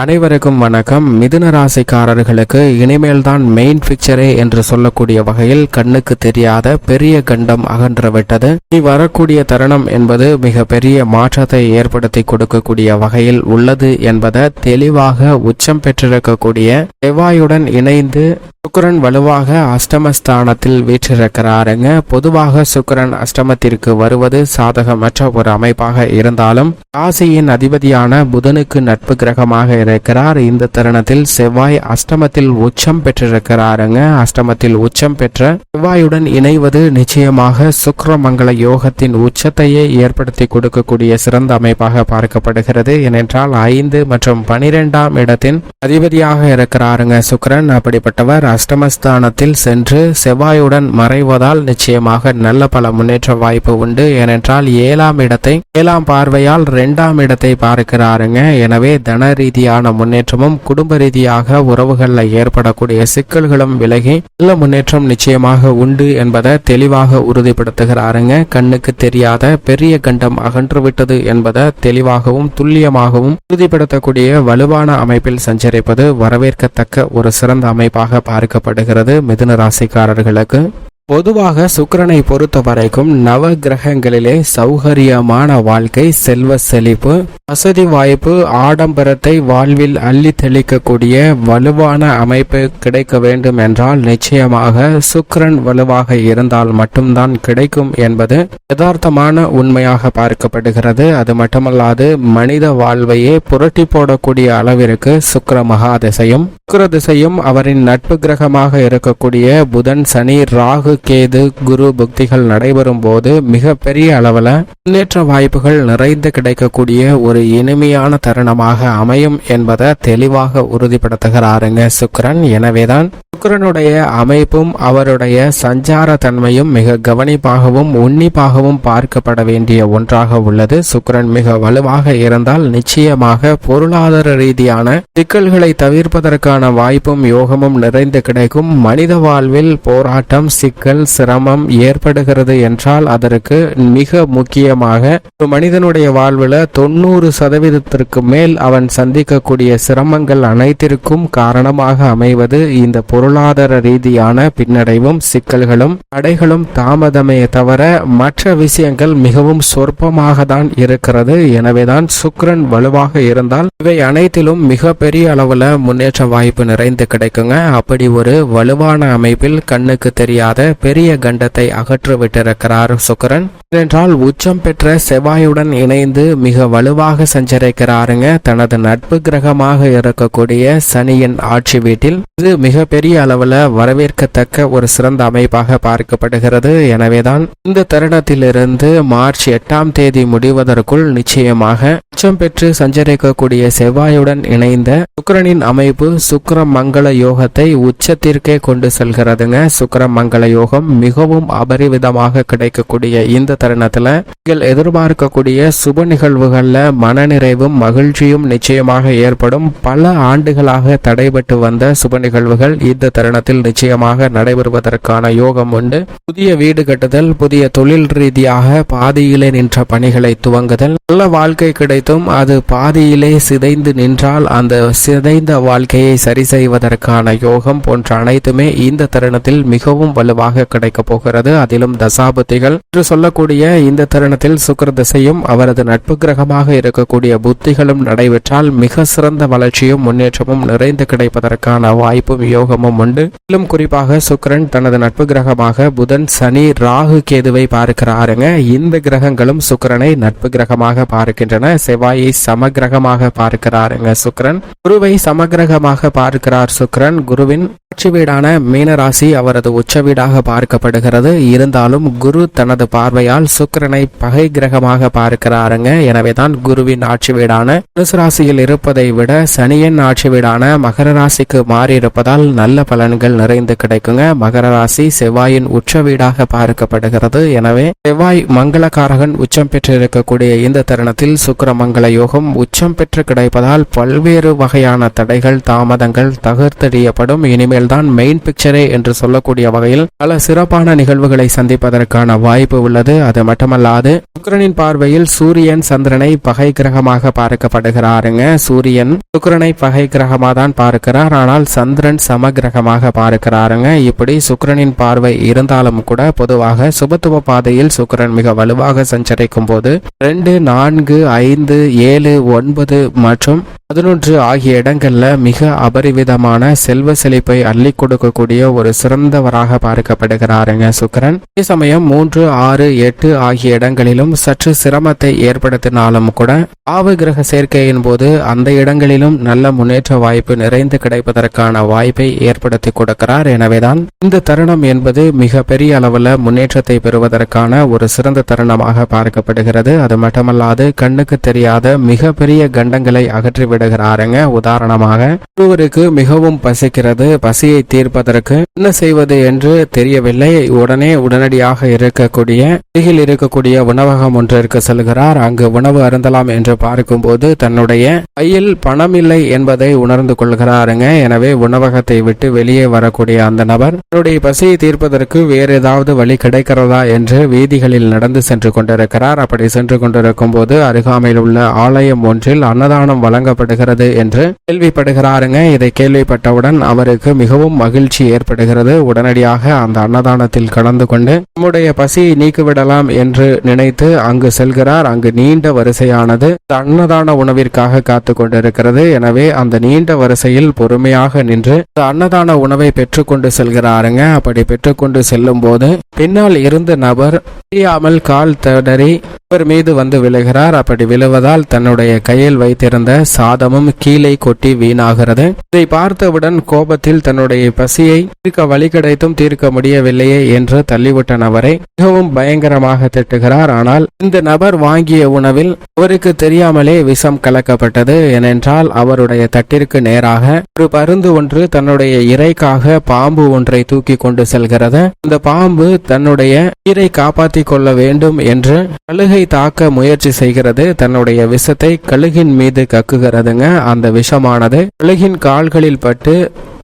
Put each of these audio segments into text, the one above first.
அனைவருக்கும் வணக்கம். மிதுன ராசிக்காரர்களுக்கு இனிமேல்தான் மெயின் பிக்சரே என்று சொல்லக்கூடிய வகையில் கண்ணுக்கு தெரியாத பெரிய கண்டம் அகன்றுவிட்டது. இனி வரக்கூடிய தருணம் என்பது மிக பெரிய மாற்றத்தை ஏற்படுத்தி கொடுக்கக்கூடிய வகையில் உள்ளது என்பதை தெளிவாக உச்சம் பெற்றிருக்கக்கூடிய செவ்வாயுடன் இணைந்து சுக்கிரன் வலுவாக அஷ்டமஸ்தானத்தில் வீற்றிருக்கிறாருங்க. பொதுவாக சுக்கிரன் அஷ்டமத்திற்கு வருவது சாதகமற்ற ஒரு அமைப்பாக இருந்தாலும் ராசியின் அதிபதியான புதனுக்கு நட்பு கிரகமாக இருக்கிறார். இந்த தருணத்தில் செவ்வாய் அஷ்டமத்தில் உச்சம் பெற்றிருக்கிறாருங்க. அஷ்டமத்தில் உச்சம் பெற்ற செவ்வாயுடன் இணைவது நிச்சயமாக சுக்கிரமங்கல யோகத்தின் உச்சத்தையே ஏற்படுத்தி கொடுக்கக்கூடிய சிறந்த அமைப்பாக பார்க்கப்படுகிறது. ஏனென்றால் ஐந்து மற்றும் பனிரெண்டாம் இடத்தின் அதிபதியாக இருக்கிறாருங்க சுக்கிரன். அப்படிப்பட்டவர் அஷ்டமஸ்தானத்தில் சென்று செவ்வாயுடன் மறைவதால் நிச்சயமாக நல்ல பல முன்னேற்ற வாய்ப்பு உண்டு. ஏனென்றால் ஏழாம் இடத்தை ஏழாம் பார்வையால் இரண்டாம் இடத்தை பார்க்கிறாருங்க. எனவே தன ரீதியான முன்னேற்றமும் குடும்ப ரீதியாக உறவுகளில் ஏற்படக்கூடிய சிக்கல்களும் விலகி நல்ல முன்னேற்றம் நிச்சயமாக உண்டு என்பதை தெளிவாக உறுதிப்படுத்துகிறாருங்க. கண்ணுக்கு தெரியாத பெரிய கண்டம் அகன்றுவிட்டது என்பதை தெளிவாகவும் துல்லியமாகவும் உறுதிப்படுத்தக்கூடிய வலுவான அமைப்பில் சஞ்சரிப்பது வரவேற்கத்தக்க ஒரு சிறந்த அமைப்பாக பார்க்கப்படுகிறது மிதுன ராசிக்காரர்களுக்கு. பொதுவாக சுக்கிரனை பொறுத்த வரைக்கும் நவ கிரகங்களிலே சௌகரியமான வாழ்க்கை செல்வ செழிப்பு வசதி வாய்ப்பு ஆடம்பரத்தை வாழ்வில் அள்ளி தெளிக்கக்கூடிய வலுவான அமைப்பு கிடைக்க வேண்டும் என்றால் நிச்சயமாக சுக்கரன் வலுவாக இருந்தால் மட்டும்தான் கிடைக்கும் என்பது யதார்த்தமான உண்மையாக பார்க்கப்படுகிறது. அது மட்டுமல்லாது மனித வாழ்வையே புரட்டி போடக்கூடிய அளவிற்கு சுக்கர மகா திசையும் சுக்கர திசையும் அவரின் நட்பு கிரகமாக இருக்கக்கூடிய புதன் சனி ராகு கேது குரு புக்திகள் நடைபெறும் போது மிக பெரிய அளவில் முன்னேற்ற வாய்ப்புகள் நிறைந்து கிடைக்கக்கூடிய ஒரு இனிமையான தருணமாக அமையும் என்பதை தெளிவாக உறுதிப்படுத்துகிறாருங்க சுக்கிரன். எனவேதான் சுக்கரனுடைய அமைப்பும் அவருடைய சஞ்சார தன்மையும் மிக கவனிப்பாகவும் உன்னிப்பாகவும் பார்க்கப்பட வேண்டிய ஒன்றாக உள்ளது. சுக்கிரன் மிக வலுவாக இருந்தால் நிச்சயமாக பொருளாதார ரீதியான சிக்கல்களை தவிர்ப்பதற்கான வாய்ப்பும் யோகமும் நிறைந்து கிடைக்கும். மனித வாழ்வில் போராட்டம் சிக்கல் சிரமம் ஏற்படுகிறது என்றால் அதற்கு மிக முக்கியமாக ஒரு மனிதனுடைய வாழ்வில் தொண்ணூறு சதவீதத்திற்கு மேல் அவன் சந்திக்கக்கூடிய சிரமங்கள் அனைத்திற்கும் காரணமாக அமைவது இந்த பொருள் பொருளாதார ரீதியான பின்னடைவும் சிக்கல்களும் தடைகளும் தாமதமே தவிர மற்ற விஷயங்கள் மிகவும் சொற்பமாக தான் இருக்கிறது. எனவேதான் சுக்கிரன் வலுவாக இருந்தால் இவை அனைத்திலும் மிக பெரிய அளவுல முன்னேற்ற வாய்ப்பு நிறைந்து கிடைக்குங்க. அப்படி ஒரு வலுவான அமைப்பில் கண்ணுக்கு தெரியாத பெரிய கண்டத்தை அகற்று விட்டிருக்கிறார் சுக்கிரன். ஏனென்றால் உச்சம் பெற்ற செவ்வாயுடன் இணைந்து மிக வலுவாக சஞ்சரிக்கிறாருங்க. தனது நட்பு கிரகமாக இருக்கக்கூடிய சனியின் ஆட்சி வீட்டில் இது மிக பெரிய அளவுல வரவேற்கத்தக்க ஒரு சிறந்த அமைப்பாக பார்க்கப்படுகிறது. எனவேதான் இந்த தருணத்திலிருந்து மார்ச் எட்டாம் தேதி முடிவதற்குள் நிச்சயமாக உச்சம் பெற்று சஞ்சரிக்கக்கூடிய செவ்வாயுடன் இணைந்த சுக்கரனின் அமைப்பு சுக்கர மங்கள யோகத்தை உச்சத்திற்கே கொண்டு செல்கிறதுங்க. சுக்கர மங்கள யோகம் மிகவும் அபரிவிதமாக கிடைக்கக்கூடிய இந்த தருணத்துல நீங்கள் எதிர்பார்க்கக்கூடிய சுப நிகழ்வுகள்ல மனநிறைவும் மகிழ்ச்சியும் நிச்சயமாக ஏற்படும். பல ஆண்டுகளாக தடைபட்டு வந்த சுப நிகழ்வுகள் இந்த தருணத்தில் நிச்சயமாக நடைபெறுவதற்கான யோகம் உண்டு. புதிய வீடு கட்டுதல் புதிய தொழில் ரீதியாக பாதியிலே நின்ற பணிகளை துவங்குதல். நல்ல வாழ்க்கை கிடைத்தும் அது பாதியிலே சிதைந்து நின்றால் அந்த சிதைந்த வாழ்க்கையை சரி செய்வதற்கான யோகம் போன்ற அனைத்துமே இந்த தருணத்தில் மிகவும் வலுவாக கிடைக்கப் போகிறது. அதிலும் தசாபுத்திகள் என்று சொல்லக்கூடிய இந்த தருணத்தில் சுக்கர திசையும் அவரது நட்பு கிரகமாக இருக்கக்கூடிய புத்திகளும் நடைபெற்றால் மிக சிறந்த வளர்ச்சியும் முன்னேற்றமும் நிறைந்து கிடைப்பதற்கான வாய்ப்பும் யோகமும் உண்டு. மேலும் குறிப்பாக சுக்கிரன் தனது நட்பு கிரகமாக புதன் சனி ராகு கேதுவை பார்க்கிறாருங்க. இந்த கிரகங்களும் சுக்கிரனை நட்பு கிரகமாக பார்க்கின்றன. செவ்வாயை சமகிரகமாக பார்க்கிறாருங்க சுக்கிரன். குருவை சமகிரகமாக பார்க்கிறார் சுக்கரன். குருவின் ஆட்சி வீடான மீனராசி அவரது உச்ச வீடாக பார்க்கப்படுகிறது. இருந்தாலும் குரு தனது பார்வையால் சுக்கிரனை பகை கிரகமாக பார்க்கிறாருங்க. எனவேதான் குருவின் ஆட்சி வீடான தனுசு ராசியில் இருப்பதை விட சனியின் ஆட்சி வீடான மகர ராசிக்கு மாறி இருப்பதால் நல்ல பலன்கள் நிறைந்து கிடைக்குங்க. மகர ராசி செவ்வாயின் உச்ச வீடாக பார்க்கப்படுகிறது. எனவே செவ்வாய் மங்களகாரகன் உச்சம் பெற்றிருக்கக்கூடிய இந்த தருணத்தில் சுக்கிரமங்கல யோகம் உச்சம் பெற்று கிடைப்பதால் பல்வேறு வகையான தடைகள் தாமதங்கள் தகர்த்தெறியப்படும். இனிமேல் தான் மெயின் பிக்சரே என்று சொல்லக்கூடிய வகையில் பல சிறப்பான நிகழ்வுகளை சந்திப்பதற்கான வாய்ப்பு உள்ளது. அது மட்டுமல்லாது சுக்கிரனின் பார்வையில் சூரியன் சந்திரனை பகை கிரகமாக பார்க்கப்படுகிறாருங்க. சூரியன் சுக்கிரனை பகை கிரகமாக தான் பார்க்கிறார். ஆனால் சந்திரன் சம கிரகமாக பார்க்கிறாருங்க. இப்படி சுக்கிரனின் பார்வை இருந்தாலும் கூட பொதுவாக சுபத்துவ பாதையில் சுக்கிரன் மிக வலுவாக சஞ்சரிக்கும் போது ரெண்டு நான்கு ஐந்து ஏழு ஒன்பது மற்றும் பதினொன்று ஆகிய இடங்கள்ல மிக அபரிவிதமான செல்வ செழிப்பை அள்ளி கொடுக்கக்கூடிய ஒரு சிறந்தவராக பார்க்கப்படுகிறாருங்க சுக்கிரன். அதே சமயம் மூன்று ஆறு எட்டு ஆகிய இடங்களிலும் சற்று சிரமத்தை ஏற்படுத்தினாலும் கூட ஆவு கிரக சேர்க்கையின் போது அந்த இடங்களிலும் நல்ல முன்னேற்ற வாய்ப்பு நிறைந்து கிடைப்பதற்கான வாய்ப்பை ஏற்படுத்தி கொடுக்கிறார். எனவேதான் இந்த தருணம் என்பது மிக பெரிய அளவுல முன்னேற்றத்தை பெறுவதற்கான ஒரு சிறந்த தருணமாக பார்க்கப்படுகிறது. அது மட்டுமல்லாது கண்ணுக்கு தெரியாத மிக பெரிய கண்டங்களை அகற்றிவிட விடுகிறாருங்க உதாரணமாக ஒருவருக்கு மிகவும் பசிக்கிறது. பசியை தீர்ப்பதற்கு என்ன செய்வது என்று தெரியவில்லை. உடனே உடனடியாக இருக்கக்கூடிய அருகில் இருக்கக்கூடிய உணவகம் ஒன்றிற்கு செல்கிறார். அங்கு உணவு அருந்தலாம் என்று பார்க்கும்போது தன்னுடைய கையில் பணம் இல்லை என்பதை உணர்ந்து கொள்கிறாருங்க. எனவே உணவகத்தை விட்டு வெளியே வரக்கூடிய அந்த நபர் தன்னுடைய பசியை தீர்ப்பதற்கு வேறு ஏதாவது வழி கிடைக்கிறதா என்று வீதிகளில் நடந்து சென்று கொண்டிருக்கிறார். அப்படி சென்று கொண்டிருக்கும் போது அருகாமையில் உள்ள ஆலயம் ஒன்றில் அன்னதானம் வழங்கப்படுகிறது என்று கேள்விப்படுகிறாருங்க. இதை கேள்விப்பட்டவுடன் அவருக்கு மிகவும் மகிழ்ச்சி ஏற்படுகிறது. உடனடியாக அந்த அன்னதானத்தில் கலந்து கொண்டு நம்முடைய பசியை நீக்கிவிடலாம் என்று நினைத்து அங்கு செல்கிறார். அங்கு நீண்ட வரிசையானது அன்னதான உணவிற்காக காத்து கொண்டிருக்கிறது. எனவே அந்த நீண்ட வரிசையில் பொறுமையாக நின்று அன்னதான உணவை பெற்றுக்கொண்டு செல்கிறாருங்க. அப்படி பெற்றுக்கொண்டு செல்லும் போது பின்னால் இருந்த நபர் தெரியாமல் கால் தடறி இவர் மீது வந்து விழுகிறார். அப்படி விழுவதால் தன்னுடைய கையில் வைத்திருந்த சாதமும் கீழே கொட்டி வீணாகிறது. இதை பார்த்தவுடன் கோபத்தில் தன்னுடைய பசியை தீர்க்க வழி கிடைத்தும் தீர்க்க முடியவில்லையே என்று தள்ளிவிட்ட நபரை மிகவும் பயங்கரமாக திட்டுகிறார். ஆனால் இந்த நபர் வாங்கிய உணவில் அவருக்கு தெரியாமலே விஷம் கலக்கப்பட்டது. ஏனென்றால் அவருடைய தட்டிற்கு நேராக ஒரு பருந்து ஒன்று தன்னுடைய இறைக்காக பாம்பு ஒன்றை தூக்கி கொண்டு செல்கிறது. அந்த பாம்பு தன்னுடைய உயிரை காப்பாற்றிக் கொள்ள வேண்டும் என்று அழுகை கழுகை தாக்க முயற்சி செய்கிறது. தன்னுடைய விஷத்தை கழுகின் மீது கக்குகிறதுங்க. அந்த விஷமானது கழுகின் கால்களில் பட்டு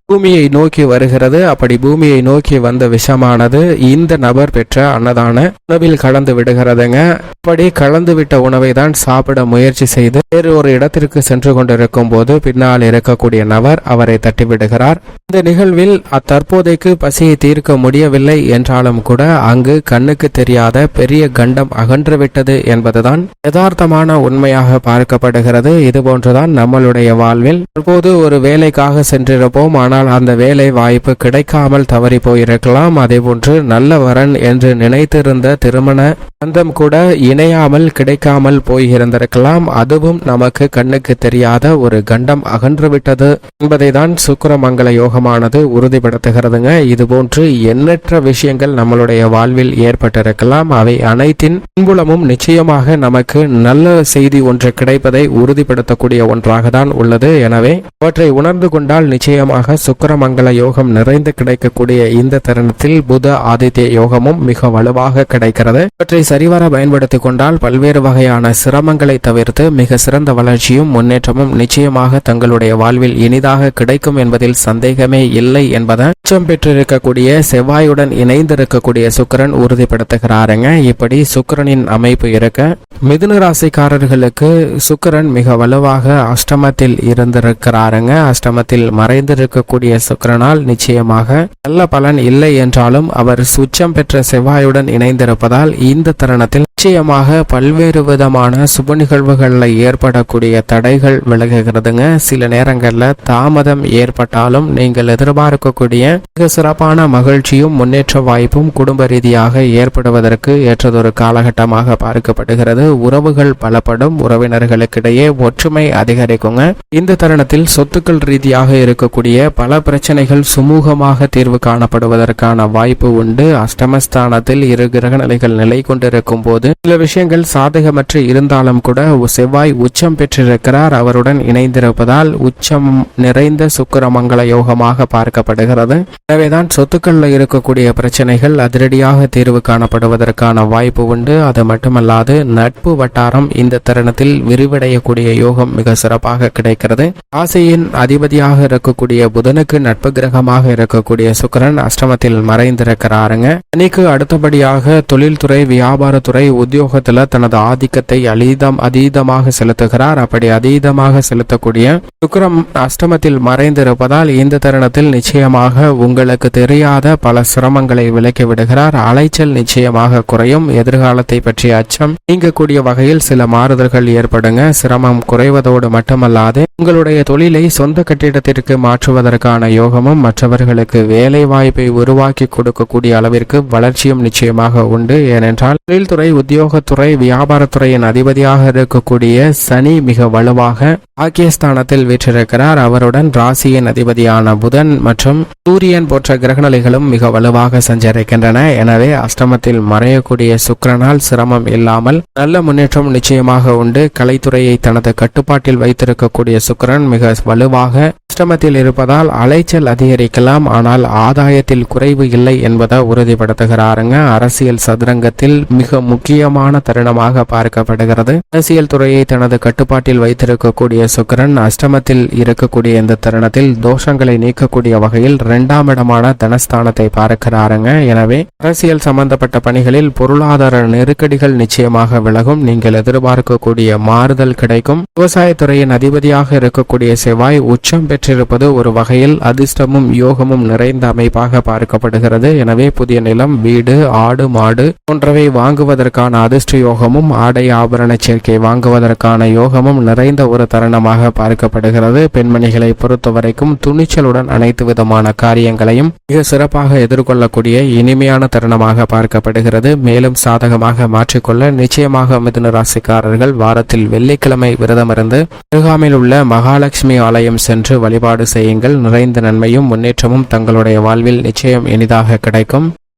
பூமியை நோக்கி வருகிறது. அப்படி பூமியை நோக்கி வந்த விஷமானது இந்த நபர் பெற்ற அன்னதான உணவில் கலந்து விடுகிறதுங்க. அப்படி கலந்து விட்ட உணவை தான் சாப்பிட முயற்சி செய்து வேறு ஒரு இடத்திற்கு சென்று கொண்டிருக்கும் போது பின்னால் இருக்கக்கூடிய நபர் அவரை தட்டிவிடுகிறார். இந்த நிகழ்வில் அத்தற்போதைக்கு பசியை தீர்க்க முடியவில்லை என்றாலும் கூட அங்கு கண்ணுக்கு தெரியாத பெரிய கண்டம் அகன்றுவிட்டது என்பதுதான் யதார்த்தமான உண்மையாக பார்க்கப்படுகிறது. இதுபோன்றுதான் நம்மளுடைய வாழ்வில். தற்போது ஒரு வேலைக்காக சென்றிருப்போம். ஆனால் ஆனால் அந்த வேலை வாய்ப்பு கிடைக்காமல் தவறி போயிருக்கலாம். அதேபோன்று நல்ல வரன் என்று நினைத்திருந்த திருமண பந்தம் கூட இணையாமல் கிடைக்காமல் போயிருந்திருக்கலாம். அதுவும் நமக்கு கண்ணுக்கு தெரியாத ஒரு கண்டம் அகன்றுவிட்டது என்பதை தான் சுக்கரமங்கல யோகமானது உறுதிப்படுத்துகிறதுங்க. இதுபோன்று எண்ணற்ற விஷயங்கள் நம்மளுடைய வாழ்வில் ஏற்பட்டிருக்கலாம். அவை அனைத்தின் பின்புலமும் நிச்சயமாக நமக்கு நல்ல செய்தி ஒன்று கிடைப்பதை உறுதிப்படுத்தக்கூடிய ஒன்றாக தான் உள்ளது. எனவே அவற்றை உணர்ந்து கொண்டால் நிச்சயமாக சுக்கிரமங்கல யோகம் நிறைந்து கிடைக்கக்கூடிய இந்த தருணத்தில் புத ஆதித்ய யோகமும் மிக வலுவாக கிடைக்கிறது. இவற்றை சரிவர பயன்படுத்திக் கொண்டால் பல்வேறு வகையான சிரமங்களை தவிர்த்து மிக சிறந்த வளர்ச்சியும் முன்னேற்றமும் நிச்சயமாக தங்களுடைய வாழ்வில் இனிதாக கிடைக்கும் என்பதில் சந்தேகமே இல்லை என்பதை உச்சம் பெற்றிருக்கக்கூடிய செவ்வாயுடன் இணைந்திருக்கக்கூடிய சுக்கிரன் உறுதிப்படுத்துகிறாருங்க. இப்படி சுக்கிரனின் அமைப்பு இருக்க மிதுன ராசிக்காரர்களுக்கு சுக்கிரன் மிக வலுவாக அஷ்டமத்தில் இருந்திருக்கிறாருங்க. அஷ்டமத்தில் மறைந்திருக்கக்கூடிய சுக்கிரனால் நிச்சயமாக நல்ல பலன் இல்லை என்றாலும் அவர் சுச்சம் பெற்ற செவ்வாயுடன் இணைந்திருப்பதால் இந்த தருணத்தில் நிச்சயமாக பல்வேறு விதமான சுப நிகழ்வுகளில் ஏற்படக்கூடிய தடைகள் விலகுகிறதுங்க. சில நேரங்களில் தாமதம் ஏற்பட்டாலும் நீங்கள் எதிர்பார்க்கக்கூடிய மிக சிறப்பான மகிழ்ச்சியும் முன்னேற்ற வாய்ப்பும் குடும்ப ரீதியாக ஏற்படுவதற்கு ஏற்றதொரு காலகட்டமாக பார்க்கப்படுகிறது. உறவுகள் பலப்படும் உறவினர்களுக்கிடையே ஒற்றுமை அதிகரிக்குங்க. இந்த தருணத்தில் சொத்துக்கள் ரீதியாக இருக்கக்கூடிய பல பல பிரச்சனைகள் சுமூகமாக தீர்வு காணப்படுவதற்கான வாய்ப்பு உண்டு. அஷ்டமஸ்தானத்தில் இரு கிரகநிலைகள் நிலை கொண்டிருக்கும் போது சில விஷயங்கள் சாதகமற்று இருந்தாலும் கூட செவ்வாய் உச்சம் பெற்றிருக்கிறார். அவருடன் இணைந்திருப்பதால் உச்சம் நிறைந்த சுக்கிரமங்கல யோகமாக பார்க்கப்படுகிறது. எனவேதான் சொத்துக்கள்ல இருக்கக்கூடிய பிரச்சனைகள் அதிரடியாக தீர்வு காணப்படுவதற்கான வாய்ப்பு உண்டு. அது மட்டுமல்லாது நட்பு வட்டாரம் இந்த தருணத்தில் விரிவடையக்கூடிய யோகம் மிக சிறப்பாக கிடைக்கிறது. ஆசையின் அதிபதியாக இருக்கக்கூடிய புதனுக்கு நட்பு கிரகமாக இருக்கக்கூடிய சுக்கிரன் அஷ்டமத்தில் மறைந்திருக்கிறாருங்க. சனிக்கு அடுத்தபடியாக தொழில்துறை வியாபாரத்துறை உத்தியோகத்துல தனது ஆதிக்கத்தை அதீதம் அதீதமாக செலுத்துகிறார். அப்படி அதீதமாக செலுத்தக்கூடிய சுக்கரம் அஷ்டமத்தில் மறைந்திருப்பதால் இந்த தருணத்தில் நிச்சயமாக உங்களுக்கு தெரியாத பல சிரமங்களை விலக்கி விடுகிறார். அலைச்சல் நிச்சயமாக குறையும். எதிர்காலத்தை பற்றிய அச்சம் நீங்கக்கூடிய வகையில் சில மாறுதல்கள் ஏற்படுங்க. சிரமம் குறைவதோடு மட்டுமல்லாது உங்களுடைய தொழிலை சொந்த கட்டிடத்திற்கு மாற்றுவதற்கு மாற்றுவதற்கான யோகமும் மற்றவர்களுக்கு வேலை வாய்ப்பை உருவாக்கி கொடுக்கக்கூடிய அளவிற்கு வளர்ச்சியும் நிச்சயமாக உண்டு. ஏனென்றால் தொழில்துறை உத்தியோகத்துறை வியாபாரத்துறையின் அதிபதியாக இருக்கக்கூடிய சனி மிக வலுவாக பாகிஸ்தானத்தில் வீற்றிருக்கிறார். அவருடன் ராசியின் அதிபதியான புதன் மற்றும் சூரியன் போன்ற கிரகநிலைகளும் மிக வலுவாக சஞ்சரிக்கின்றன. எனவே அஷ்டமத்தில் மறையக்கூடிய சுக்கரனால் சிரமம் இல்லாமல் நல்ல முன்னேற்றம் நிச்சயமாக உண்டு. கலைத்துறையை தனது கட்டுப்பாட்டில் வைத்திருக்கக்கூடிய சுக்கரன் மிக வலுவாக அஷ்டமத்தில் இருப்பதால் அலைச்சல் அதிகரிக்கலாம் ஆனால் ஆதாயத்தில் குறைவு இல்லை என்பதை உறுதிப்படுத்துகிறாருங்க. அரசியல் சதுரங்கத்தில் மிக முக்கியமான தருணமாக பார்க்கப்படுகிறது. அரசியல் துறையை தனது கட்டுப்பாட்டில் வைத்திருக்கக்கூடிய சுக்கிரன் அஷ்டமத்தில் இருக்கக்கூடிய இந்த தருணத்தில் தோஷங்களை நீக்கக்கூடிய வகையில் இரண்டாம் இடமான தனஸ்தானத்தை பார்க்கிறாருங்க. எனவே அரசியல் சம்பந்தப்பட்ட பணிகளில் பொருளாதார நெருக்கடிகள் நிச்சயமாக விலகும். நீங்கள் எதிர்பார்க்கக்கூடிய மாறுதல் கிடைக்கும். விவசாயத்துறையின் அதிபதியாக இருக்கக்கூடிய செவ்வாய் உச்சம் பெற்றிருப்பது ஒரு வகையில் அதிர்ஷ்டமும் யோகமும் நிறைந்த அமைப்பாக பார்க்கப்படுகிறது. எனவே புதிய நிலம் வீடு ஆடு மாடு போன்றவை வாங்குவதற்கான அதிர்ஷ்ட யோகமும் ஆடை ஆபரண சேர்க்கை வாங்குவதற்கான யோகமும் நிறைந்த ஒரு தருணமாக பார்க்கப்படுகிறது. பெண்மணிகளை பொறுத்தவரைக்கும் துணிச்சலுடன் அனைத்து விதமான காரியங்களையும் மிக சிறப்பாக எதிர்கொள்ளக்கூடிய இனிமையான தருணமாக பார்க்கப்படுகிறது. மேலும் சாதகமாக மாற்றிக்கொள்ள நிச்சயமாக மிதுன ராசிக்காரர்கள் வாரத்தில் வெள்ளிக்கிழமை விரதமிருந்து அருகாமையில் உள்ள மகாலட்சுமி ஆலயம் சென்று வழி வழிபாடு செய்யுங்கள். நிறைந்த நன்மையும் முன்னேற்றமும் தங்களுடைய வாழ்வில் நிச்சயம் இனிதாக கிடைக்கும்.